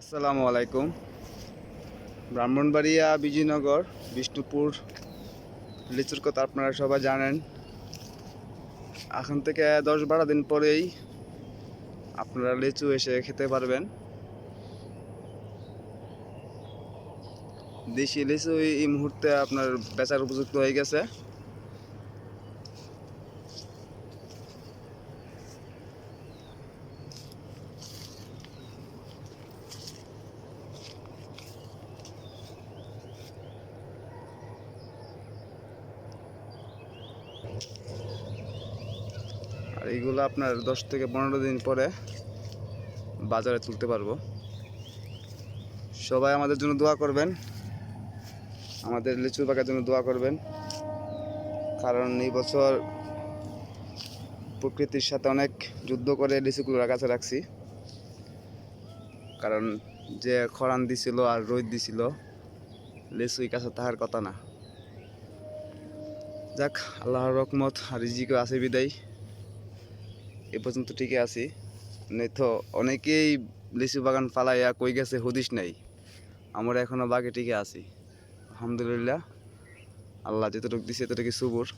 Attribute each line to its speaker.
Speaker 1: আসসালামু আলাইকুম। ব্রাহ্মণবাড়িয়া বিজয়নগর, বিষ্ণুপুর লিচুর কথা আপনারা সবাই জানেন। এখন থেকে দশ বারো দিন পরেই আপনারা লিচু এসে খেতে পারবেন। দেশি লিচু এই- মুহূর্তে আপনার বেচার উপযুক্ত হয়ে গেছে। আর এইগুলো আপনার দশ থেকে পনেরো দিন পরে বাজারে তুলতে পারব। সবাই আমাদের জন্য দোয়া করবেন। আমাদের লিচু বাগার জন্য দোয়া করবেন। কারণ এই বছর প্রকৃতির সাথে অনেক যুদ্ধ করে লিচুগুলো কাছে রাখছি। কারণ যে খরান দিছিল আর রোদ দিছিল, লিচুই কাছে তাহার কথা না। যাক, আল্লাহর রকমত রিজিকে আছে বিদায়। এ পর্যন্ত ঠিকই আছি। নেই তো অনেকেই লিচু বাগান পালাইয়া কই গেছে হদিস নাই। আমরা এখনও বাগে টিকে আছি। আলহামদুলিল্লাহ। আল্লাহ যতটুকু দিছে এতটুকু সুবুর।